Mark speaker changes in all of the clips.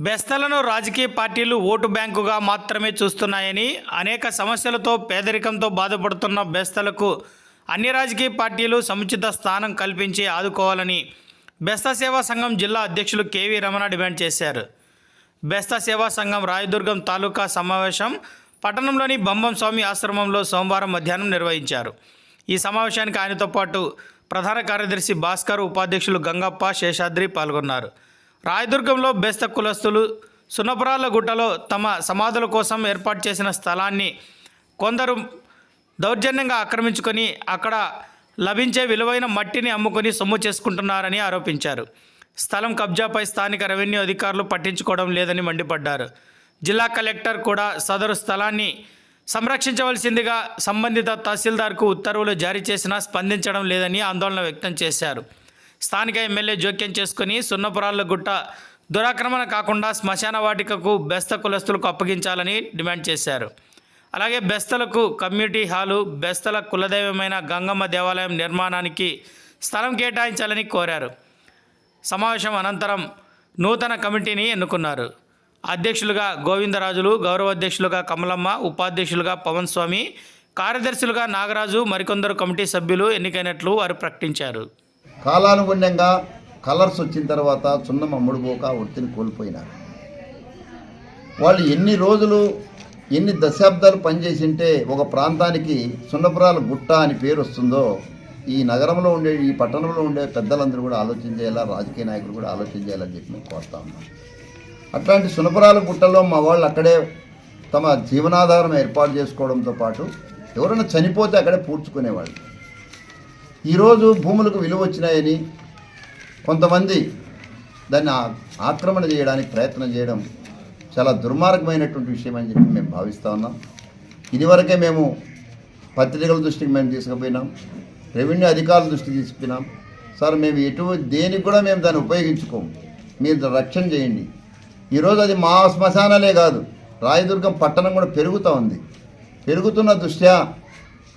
Speaker 1: బెస్తలను రాజకీయ పార్టీలు ఓటు బ్యాంకుగా మాత్రమే చూస్తున్నాయని అనేక సమస్యలతో పేదరికంతో బాధపడుతున్న బెస్తలకు అన్ని రాజకీయ పార్టీలు సముచిత స్థానం కల్పించి ఆదుకోవాలని బెస్త సేవా సంఘం జిల్లా అధ్యక్షులు కేవీ రమణ డిమాండ్ చేశారు. బెస్త సేవా సంఘం రాయదుర్గం తాలూకా సమావేశం పట్టణంలోని బంబం స్వామి ఆశ్రమంలో సోమవారం మధ్యాహ్నం నిర్వహించారు. ఈ సమావేశానికి ఆయనతో పాటు ప్రధాన కార్యదర్శి భాస్కర్ ఉపాధ్యక్షులు గంగప్ప శేషాద్రి పాల్గొన్నారు. రాయదుర్గంలో బెస్త కులస్తులు సునపురాల గుట్టలో తమ సమాధుల కోసం ఏర్పాటు చేసిన స్థలాన్ని కొందరు దౌర్జన్యంగా ఆక్రమించుకొని అక్కడ లభించే విలువైన మట్టిని అమ్ముకొని సొమ్ము చేసుకుంటున్నారని ఆరోపించారు. స్థలం కబ్జాపై స్థానిక రెవెన్యూ అధికారులు పట్టించుకోవడం లేదని మండిపడ్డారు. జిల్లా కలెక్టర్ కూడా సదరు స్థలాన్ని సంరక్షించవలసిందిగా సంబంధిత తహసీల్దార్కు ఉత్తర్వులు జారీ చేసినా స్పందించడం లేదని ఆందోళన వ్యక్తం చేశారు. స్థానిక ఎమ్మెల్యే జోక్యం చేసుకుని సున్నపురాళ్ళ గుట్ట దురాక్రమణ కాకుండా శ్మశాన వాటికకు బెస్త కులస్తులకు అప్పగించాలని డిమాండ్ చేశారు. అలాగే బెస్తలకు కమ్యూనిటీ హాలు బెస్తల కులదైవమైన గంగమ్మ దేవాలయం నిర్మాణానికి స్థలం కేటాయించాలని కోరారు. సమావేశం అనంతరం నూతన కమిటీని ఎన్నుకున్నారు. అధ్యక్షులుగా గోవిందరాజులు గౌరవ అధ్యక్షులుగా కమలమ్మ ఉపాధ్యక్షులుగా పవన్ స్వామి కార్యదర్శులుగా నాగరాజు మరికొందరు కమిటీ సభ్యులు ఎన్నికైనట్లు వారు ప్రకటించారు.
Speaker 2: కాలానుగుణ్యంగా కలర్స్ వచ్చిన తర్వాత సున్నం అమ్ముడుపోక వృత్తిని కోల్పోయినారు. వాళ్ళు ఎన్ని రోజులు ఎన్ని దశాబ్దాలు పనిచేసింటే ఒక ప్రాంతానికి సున్నపురాల గుట్ట అని పేరు వస్తుందో ఈ నగరంలో ఉండే ఈ పట్టణంలో ఉండే పెద్దలందరూ కూడా ఆలోచన చేయాలా రాజకీయ నాయకులు కూడా ఆలోచన చేయాలని చెప్పి మేము కోరుతా ఉన్నాం. అట్లాంటి సునపురాల గుట్టలో మా వాళ్ళు అక్కడే తమ జీవనాధారం ఏర్పాటు చేసుకోవడంతో పాటు ఎవరైనా చనిపోతే అక్కడే పూడ్చుకునేవాళ్ళు. ఈరోజు భూములకు విలువ వచ్చినాయని కొంతమంది దాన్ని ఆక్రమణ చేయడానికి ప్రయత్నం చేయడం చాలా దుర్మార్గమైనటువంటి విషయం అని చెప్పి మేము భావిస్తూ ఉన్నాం. ఇదివరకే మేము పత్రికల దృష్టికి మేము తీసుకుపోయినాం. రెవెన్యూ అధికారుల దృష్టికి తీసుకుపోయినాం. సార్ మేము ఎటువంటి దేనికి కూడా మేము దాన్ని ఉపయోగించుకోము. మీరు రక్షణ చేయండి. ఈరోజు అది మా శ్మశానాలే కాదు రాయదుర్గం పట్టణం కూడా పెరుగుతూ ఉంది. పెరుగుతున్న దృష్ట్యా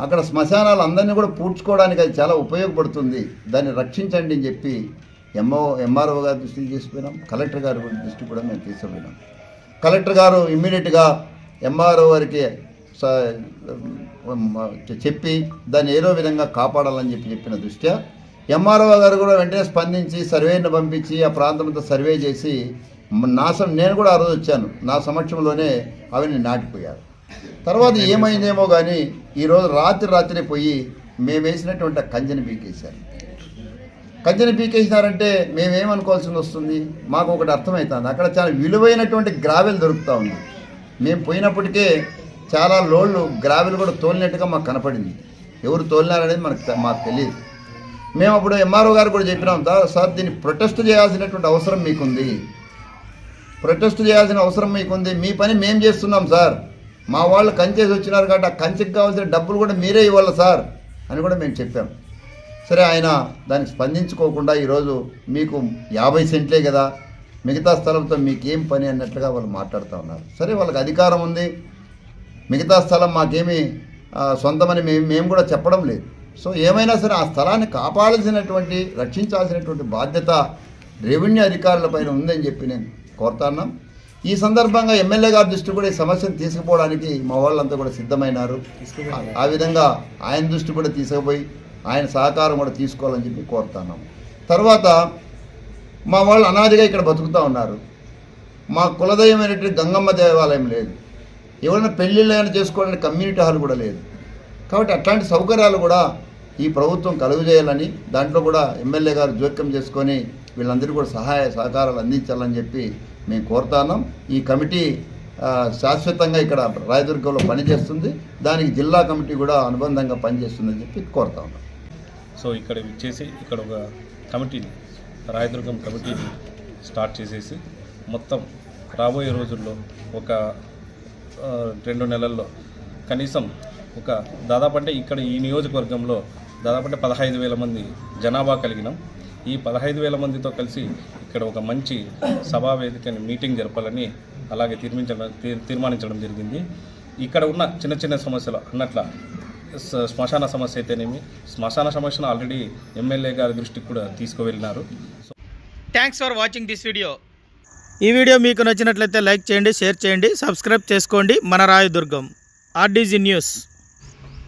Speaker 2: అక్కడ శ్మశానాలు అందరినీ కూడా పూడ్చుకోవడానికి అది చాలా ఉపయోగపడుతుంది. దాన్ని రక్షించండి అని చెప్పి ఎంఓ ఎంఆర్ఓ గారి దృష్టికి తీసుకుపోయినాం. కలెక్టర్ గారి దృష్టి కూడా మేము తీసుకుపోయినాం. కలెక్టర్ గారు ఇమ్మీడియట్గా ఎంఆర్ఓ వారికి చెప్పి దాన్ని ఏదో విధంగా కాపాడాలని చెప్పి చెప్పిన దృష్ట్యా ఎంఆర్ఓ గారు కూడా వెంటనే స్పందించి సర్వేని పంపించి ఆ ప్రాంతంతో సర్వే చేసి మ- నా నేను కూడా ఆ రోజు వచ్చాను. నా సమక్షంలోనే అవన్నీ నాటిపోయారు. తర్వాత ఏమైందేమో కానీ ఈరోజు రాత్రి రాత్రి పోయి మేము వేసినటువంటి ఆ కంచెని పీకేశారు. కంచెని పీకేసినారంటే మేమేమనుకోవాల్సి వస్తుంది? మాకు ఒకటి అర్థమవుతుంది అక్కడ చాలా విలువైనటువంటి గ్రావెల్ దొరుకుతూ ఉంది. మేము పోయినప్పటికే చాలా లోళ్ళు గ్రావెల్ కూడా తోలినట్టుగా మాకు కనపడింది. ఎవరు తోలినారనేది మనకు మాకు తెలియదు మేము అప్పుడు ఎంఆర్ఓ గారు కూడా చెప్పినాం "దా- సార్ దీన్ని ప్రొటెస్ట్ చేయాల్సినటువంటి అవసరం మీకుంది. ప్రొటెస్ట్ చేయాల్సిన అవసరం మీకుంది. మీ పని మేము చేస్తున్నాం సార్. మా వాళ్ళు కంచేసి వచ్చినారు కాబట్టి ఆ కంచెకి కావాల్సిన డబ్బులు కూడా మీరే ఇవ్వాలి సార్ అని కూడా మేము చెప్పాం. సరే ఆయన దానికి స్పందించుకోకుండా ఈరోజు మీకు యాభై సెంట్లే కదా మిగతా స్థలంతో మీకేం పని అన్నట్లుగా వాళ్ళు మాట్లాడుతూ ఉన్నారు. సరే వాళ్ళకి అధికారం ఉంది. మిగతా స్థలం మాకేమీ సొంతమని మేము మేము కూడా చెప్పడం లేదు. సో ఏమైనా సరే ఆ స్థలాన్ని కాపాడాల్సినటువంటి రక్షించాల్సినటువంటి బాధ్యత రెవెన్యూ అధికారులపైన ఉందని చెప్పి నేను కోరుతాన్నాం ఈ సందర్భంగా ఎమ్మెల్యే గారి దృష్టి కూడా ఈ సమస్యను తీసుకుపోవడానికి మా వాళ్ళంతా కూడా సిద్ధమైనారు. ఆ- విధంగా ఆయన దృష్టి కూడా తీసుకుపోయి ఆయన సహకారం కూడా తీసుకోవాలని చెప్పి కోరుతున్నాం. తర్వాత మా వాళ్ళు అనాదిగా ఇక్కడ బతుకుతూ ఉన్నారు. మా కులదైవమైనటువంటి గంగమ్మ దేవాలయం లేదు. ఎవరైనా పెళ్ళిళ్ళు అయినా చేసుకోవడానికి కమ్యూనిటీ హాల్ కూడా లేదు. కాబట్టి అట్లాంటి సౌకర్యాలు కూడా ఈ ప్రభుత్వం కలుగజేయాలని దాంట్లో కూడా ఎమ్మెల్యే గారు జోక్యం చేసుకొని వీళ్ళందరికీ కూడా సహాయ సహకారాలు అందించాలని చెప్పి మేము కోరుతాన్నాం ఈ కమిటీ శాశ్వతంగా ఇక్కడ రాయదుర్గంలో పనిచేస్తుంది. దానికి జిల్లా కమిటీ కూడా అనుబంధంగా పనిచేస్తుందని చెప్పి కోరుతా ఉన్నాం.
Speaker 3: సో ఇక్కడ ఇచ్చేసి ఇక్కడ ఒక కమిటీని రాయదుర్గం కమిటీని స్టార్ట్ చేసేసి మొత్తం రాబోయే రోజుల్లో ఒక రెండు నెలల్లో కనీసం ఒక దాదాపు అంటే ఇక్కడ ఈ నియోజకవర్గంలో దాదాపు అంటే పదహైదు వేల మంది జనాభా కలిగినాం. ఈ పదహైదు వేల మందితో కలిసి ఇక్కడ ఒక మంచి సభా వేదికని మీటింగ్ జరపాలని అలాగే తీర్మించడం తీర్- తీర్మానించడం జరిగింది. ఇక్కడ ఉన్న చిన్న చిన్న సమస్యలు అన్నట్ల శ్మశాన సమస్య అయితేనేమి శ్మశాన సమస్యను ఆల్రెడీ ఎమ్మెల్యే గారి దృష్టికి కూడా తీసుకువెళ్ళినారు.
Speaker 1: Thanks for watching this video ఈ వీడియో మీకు నచ్చినట్లయితే లైక్ చేయండి షేర్ చేయండి సబ్స్క్రైబ్ చేసుకోండి. మన రాయదుర్గం ఆర్డీజీ న్యూస్.